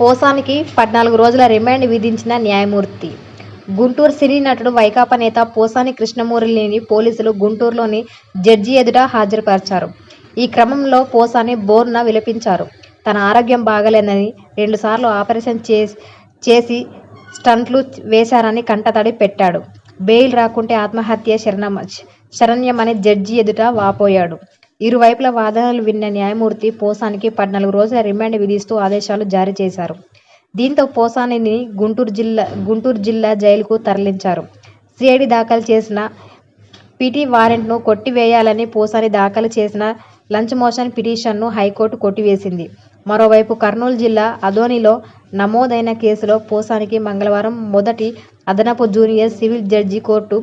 పోసానికి పద్నాలుగు రోజుల రిమాండ్ విధించిన న్యాయమూర్తి. గుంటూరు సినీ నటుడు వైకాపా నేత పోసాని కృష్ణమూరిని పోలీసులు గుంటూరులోని జడ్జి ఎదుట హాజరుపరిచారు. ఈ క్రమంలో పోసాని బోర్న విలపించారు. తన ఆరోగ్యం బాగలేదని రెండుసార్లు ఆపరేషన్ చేసి చేసి స్టంట్లు వేశారని కంటతడి పెట్టాడు. బెయిల్ రాకుంటే ఆత్మహత్య శరణమ శరణ్యమని జడ్జి ఎదుట వాపోయాడు. ఇరువైపుల వాదనలు విన్న న్యాయమూర్తి పోసానికి పద్నాలుగు రోజుల రిమాండ్ విధిస్తూ ఆదేశాలు జారీ చేశారు. దీంతో పోసానిని గుంటూరు జిల్లా గుంటూరు జిల్లా జైలుకు తరలించారు. సిఐడి దాఖలు చేసిన పిటి వారెంట్ను కొట్టివేయాలని పోసాని దాఖలు చేసిన లంచ్ మోషన్ పిటిషన్ను హైకోర్టు కొట్టివేసింది. మరోవైపు కర్నూలు జిల్లా అదోనిలో నమోదైన కేసులో పోసానికి మంగళవారం మొదటి అదనపు junior civil judge court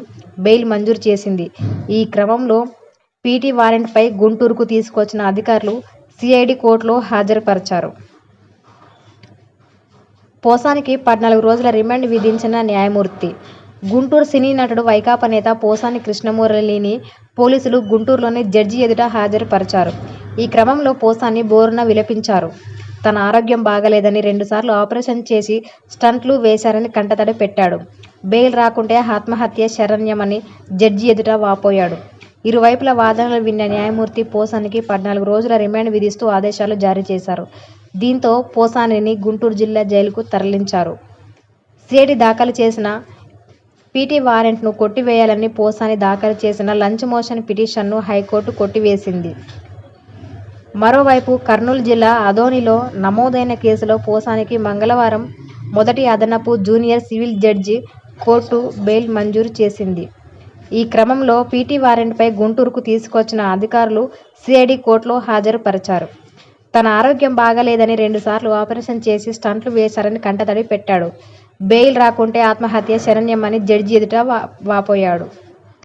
bail మంజూరు చేసింది. ఈ క్రమంలో పీటీ వారెంట్పై గుంటూరుకు తీసుకొచ్చిన అధికారులు సిఐడి కోర్టులో హాజరుపరిచారు. పోసానికి పద్నాలుగు రోజుల రిమాండ్ విధించిన న్యాయమూర్తి. గుంటూరు సినీ నటుడు వైకాపా నేత పోసాని కృష్ణమురళిని పోలీసులు గుంటూరులోని జడ్జి ఎదుట హాజరుపరిచారు. ఈ క్రమంలో పోసాని బోరున విలపించారు. తన ఆరోగ్యం బాగలేదని రెండుసార్లు ఆపరేషన్ చేసి స్టంట్లు వేశారని కంటతడి పెట్టాడు. బెయిల్ రాకుంటే ఆత్మహత్య శరణ్యమని జడ్జి ఎదుట వాపోయాడు. ఇరువైపుల వాదనలు విన్న న్యాయమూర్తి పోసానికి పద్నాలుగు రోజుల రిమాండ్ విధిస్తూ ఆదేశాలు జారీ చేశారు. దీంతో పోసానిని గుంటూరు జిల్లా జైలుకు తరలించారు. సిఐడి దాఖలు చేసిన పీటీ వారెంట్ను కొట్టివేయాలని పోసాని దాఖలు చేసిన లంచ్ మోషన్ పిటిషన్ను హైకోర్టు కొట్టివేసింది. మరోవైపు కర్నూలు జిల్లా అదోనిలో నమోదైన కేసులో పోసానికి మంగళవారం మొదటి అదనపు junior civil judge court bail మంజూరు చేసింది. ఈ క్రమంలో పీటీ వారెంట్పై గుంటూరుకు తీసుకొచ్చిన అధికారులు సిఐడి కోర్టులో హాజరుపరిచారు. తన ఆరోగ్యం బాగలేదని రెండుసార్లు ఆపరేషన్ చేసి స్టంట్లు వేశారని కంటతడి పెట్టాడు. బెయిల్ రాకుంటే ఆత్మహత్య శరణ్యమని జడ్జి ఎదుట వా వాపోయాడు.